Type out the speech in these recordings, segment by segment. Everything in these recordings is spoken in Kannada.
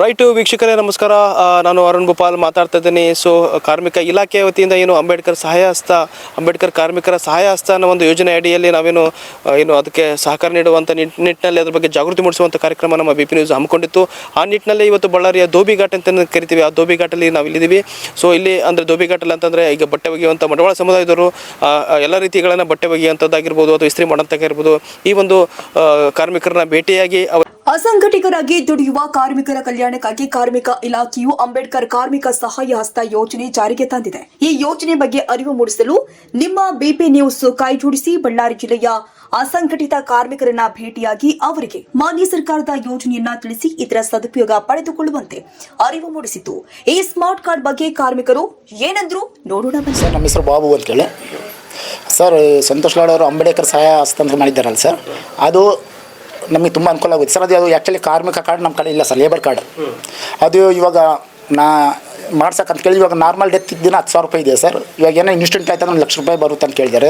ರೈಟ್, ವೀಕ್ಷಕರೇ, ನಮಸ್ಕಾರ. ನಾನು ಅರುಣ್ ಗೋಪಾಲ್ ಮಾತಾಡ್ತಾ ಇದ್ದೀನಿ. ಸೊ ಕಾರ್ಮಿಕ ಇಲಾಖೆ ವತಿಯಿಂದ ಏನು ಅಂಬೇಡ್ಕರ್ ಸಹಾಯ ಹಸ್ತ ಅಂಬೇಡ್ಕರ್ ಕಾರ್ಮಿಕರ ಸಹಾಯ ಹಸ್ತ ಅನ್ನೋ ಒಂದು ಯೋಜನೆ ಅಡಿಯಲ್ಲಿ ನಾವೇನು ಏನು ಅದಕ್ಕೆ ಸಹಕಾರ ನೀಡುವಂಥ ನಿಟ್ಟಿನಲ್ಲಿ ಅದ್ರ ಬಗ್ಗೆ ಜಾಗೃತಿ ಮೂಡಿಸುವಂಥ ಕಾರ್ಯಕ್ರಮ ನಮ್ಮ ಬಿ ಪಿ ನ್ಯೂಸ್ ಹಮ್ಮಿಕೊಂಡಿತ್ತು. ಆ ನಿಟ್ಟಿನಲ್ಲಿ ಇವತ್ತು ಬಳ್ಳಾರಿಯ ಧೋಬಿಘಾಟ್ ಅಂತ ಕರಿತೀವಿ. ಆ ಧೋಬಿಘಾಟಲ್ಲಿ ನಾವು ಇಲ್ಲಿದ್ದೀವಿ. ಸೊ ಇಲ್ಲಿ ಅಂದರೆ ಧೋಬಿ ಘಾಟಲ್ಲಿ ಅಂತಂದರೆ ಈಗ ಬಟ್ಟೆ ಒಗೆಯುವಂಥ ಬಂಡವಾಳ ಸಮುದಾಯದವರು ಎಲ್ಲ ರೀತಿಗಳನ್ನು ಬಟ್ಟೆ ಒಗೆಯುವಂಥದ್ದಾಗಿರ್ಬೋದು ಅಥವಾ ಇಸ್ತ್ರಿ ಮಾಡೋಂಥದ್ದಾಗಿರ್ಬೋದು ಈ ಒಂದು ಕಾರ್ಮಿಕರನ್ನ ಭೇಟಿಯಾಗಿ ಅವ ಅಸಂಘಟಿತರಾಗಿ ದುಡಿಯುವ ಕಾರ್ಮಿಕರ ಕಲ್ಯಾಣಕ್ಕಾಗಿ ಕಾರ್ಮಿಕ ಇಲಾಖೆಯು ಅಂಬೇಡ್ಕರ್ ಕಾರ್ಮಿಕ ಸಹಾಯ ಹಸ್ತ ಯೋಜನೆ ಜಾರಿಗೆ ತಂದಿದೆ. ಈ ಯೋಜನೆ ಬಗ್ಗೆ ಅರಿವು ಮೂಡಿಸಲು ನಿಮ್ಮ ಬಿಪಿ ನ್ಯೂಸ್ ಕೈಜೋಡಿಸಿ ಬಳ್ಳಾರಿ ಜಿಲ್ಲೆಯ ಅಸಂಘಟಿತ ಕಾರ್ಮಿಕರನ್ನ ಭೇಟಿಯಾಗಿ ಅವರಿಗೆ ಮಾನ್ಯ ಸರ್ಕಾರದ ಯೋಜನೆಯನ್ನ ತಿಳಿಸಿ ಇದರ ಸದುಪಯೋಗ ಪಡೆದುಕೊಳ್ಳುವಂತೆ ಅರಿವು ಮೂಡಿಸಿತು. ಈ ಸ್ಮಾರ್ಟ್ ಕಾರ್ಡ್ ಬಗ್ಗೆ ಕಾರ್ಮಿಕರು ಏನಂದ್ರು ನೋಡೋಣ ಸರ್, ನಮ್ಮ ಹೆಸರು ಬಾಬು ಅಂತೇಳಿ ಸರ್, ಸಂತೋಷ್ ಲಾಡ್ ಅವರು ಅಂಬೇಡ್ಕರ್ ಸಹಾಯ ಹಸ್ತಾಂತರ ಮಾಡಿದ್ದಾರಲ್ಲ ಸರ್. ಅದು ನಮಗೆ ತುಂಬ ಅನುಕೂಲ ಆಗುತ್ತೆ. ಸರ್, ಅದು ಅದು ಆ್ಯಕ್ಚುಲಿ ಕಾರ್ಮಿಕ ಕಾರ್ಡ್ ನಮ್ಮ ಕಡೆ ಇಲ್ಲ ಸರ್ ಲೇಬರ್ ಕಾರ್ಡ್ ಅದು ಇವಾಗ ನಾ ಮಾಡ್ಸಕ್ಕಂತ ಕೇಳಿ, ಇವಾಗ ನಾರ್ಮಲ್ ಡೆತ್ ದಿನ ಹತ್ತು ಸಾವಿರ ರೂಪಾಯಿ ಇದೆ ಸರ್. ಇವಾಗ ಏನೋ ಇನ್ಸ್ಟೆಂಟ್ ಆಯ್ತು ಒಂದು ಲಕ್ಷ ರೂಪಾಯಿ ಬರುತ್ತೆ ಅಂತ ಕೇಳಿದ್ದಾರೆ.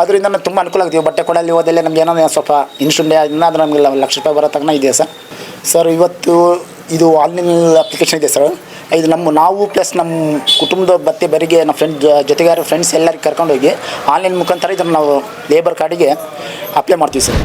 ಅದರಿಂದ ನಾನು ತುಂಬ ಅನುಕೂಲ ಆಗ್ತೀವಿ ಬಟ್ಟೆ ಕೊಡಲ್ಲಿ ಹೋದಲ್ಲಿ ನಮ್ಗೆ ಏನೋ ಸ್ವಲ್ಪ ಇನ್ಸ್ಟೆಂಟ್ ಏನಾದರೂ ನಮಗೆ ಲಕ್ಷ ರೂಪಾಯಿ ಬರೋ ತನಕ ಇದೆ ಸರ್. ಸರ್, ಇವತ್ತು ಇದು ಆನ್ಲೈನ್ ಅಪ್ಲಿಕೇಶನ್ ಇದೆ ಸರ್. ಇದು ನಮ್ಮ ನಾವು ಪ್ಲಸ್ ನಮ್ಮ ಕುಟುಂಬದ ಬತ್ತೆ ಬರಿಗೆ, ನಮ್ಮ ಫ್ರೆಂಡ್ ಜೊತೆಗಾರ ಫ್ರೆಂಡ್ಸ್ ಎಲ್ಲರಿಗೆ ಕರ್ಕೊಂಡು ಹೋಗಿ ಆನ್ಲೈನ್ ಮುಖಾಂತರ ಇದನ್ನು ನಾವು ಲೇಬರ್ ಕಾರ್ಡಿಗೆ ಅಪ್ಲೈ ಮಾಡ್ತೀವಿ ಸರ್.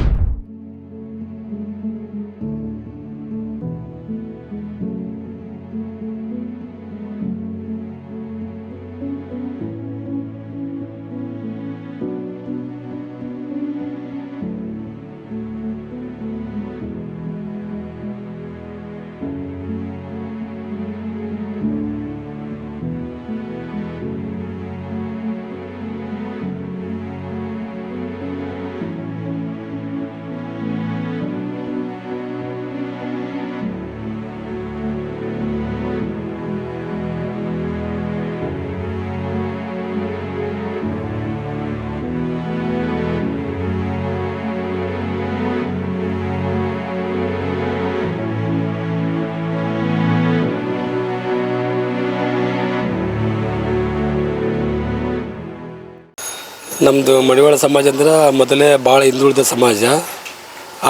ನಮ್ಮದು ಮಡಿವಾಳ ಸಮಾಜ ಅಂದ್ರೆ ಮೊದಲೇ ಭಾಳ ಹಿಂದುಳಿದ ಸಮಾಜ,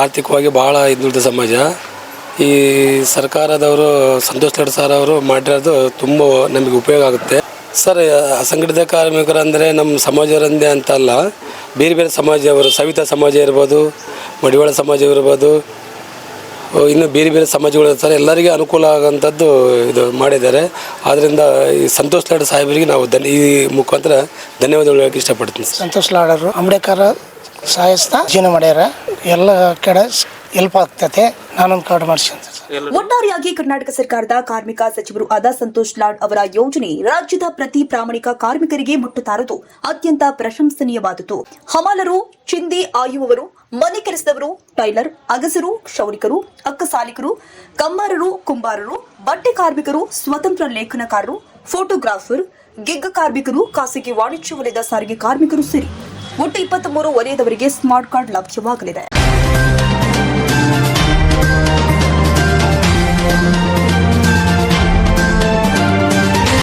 ಆರ್ಥಿಕವಾಗಿ ಭಾಳ ಹಿಂದುಳಿದ ಸಮಾಜ. ಈ ಸರ್ಕಾರದವರು, ಸಂತೋಷ್ ಲಡ್ ಸರ್ ಅವರು ಮಾಡಿರೋದು ತುಂಬ ನಮಗೆ ಉಪಯೋಗ ಆಗುತ್ತೆ. ಸರ್ ಅಸಂಘಟಿತ ಕಾರ್ಮಿಕರು ಅಂದರೆ ನಮ್ಮ ಸಮಾಜವರಂದೇ ಅಂತ ಅಲ್ಲ, ಬೇರೆ ಬೇರೆ ಸಮಾಜವರು ಸವಿತಾ ಸಮಾಜ ಇರ್ಬೋದು, ಮಡಿವಾಳ ಸಮಾಜ ಇರ್ಬೋದು ಇನ್ನು ಬೇರೆ ಬೇರೆ ಸಮಾಜಗಳು ಇರ್ತಾರೆ. ಎಲ್ಲರಿಗೆ ಅನುಕೂಲ ಆಗೋಂಥದ್ದು ಇದು ಮಾಡಿದ್ದಾರೆ. ಆದ್ದರಿಂದ ಈ ಸಂತೋಷ್ ಲಾಡ್ ಸಾಹೇಬರಿಗೆ ನಾವು ಧನ್ಯ ಈ ಮುಖಾಂತರ ಧನ್ಯವಾದಗಳು ಹೇಳಕ್ಕೆ ಇಷ್ಟಪಡ್ತೀನಿ ಸರ್. ಸಂತೋಷ್ ಲಾಡರು ಅಂಬೇಡ್ಕರ್ ಸಾಯಸ್ತ ಜೀವನ ಮಾಡ್ಯಾರ. ಎಲ್ಲ ಕಡೆ ಹೆಲ್ಪ್ ಆಗ್ತೈತೆ. ನಾನೊಂದು ಕಾರ್ಡ್ ಸರ್. ಒಟ್ಟಾರೆಯಾಗಿ ಕರ್ನಾಟಕ ಸರ್ಕಾರದ ಕಾರ್ಮಿಕ ಸಚಿವರು ಆದ ಸಂತೋಷ್ ಲಾಡ್ ಅವರ ಯೋಜನೆ ರಾಜ್ಯದ ಪ್ರತಿ ಪ್ರಾಮಾಣಿಕ ಕಾರ್ಮಿಕರಿಗೆ ಮುಟ್ಟುತ್ತಾರದು ಅತ್ಯಂತ ಪ್ರಶಂಸನೀಯವಾದುದು ಹಮಾಲರು, ಚಿಂದಿ ಆಯುವವರು, ಮನೆ ಕೆಲಸದವರು ಟೈಲರ್, ಅಗಸರು, ಕ್ಷೌರಿಕರು, ಅಕ್ಕಸಾಲಿಕರು, ಕಮ್ಮಾರರು, ಕುಂಬಾರರು, ಬಟ್ಟೆ ಕಾರ್ಮಿಕರು, ಸ್ವತಂತ್ರ ಲೇಖನಕಾರರು, ಫೋಟೋಗ್ರಾಫರ್ ಗಿಗ್ ಕಾರ್ಮಿಕರು, ಖಾಸಗಿ ವಾಣಿಜ್ಯ ವಲಯದ ಸಾರಿಗೆ ಕಾರ್ಮಿಕರು ಸೇರಿ ಒಟ್ಟು ಇಪ್ಪತ್ತ್ ಮೂರು ವಲಯದವರಿಗೆ ಸ್ಮಾರ್ಟ್ ಕಾರ್ಡ್ ಲಭ್ಯವಾಗಲಿದೆ.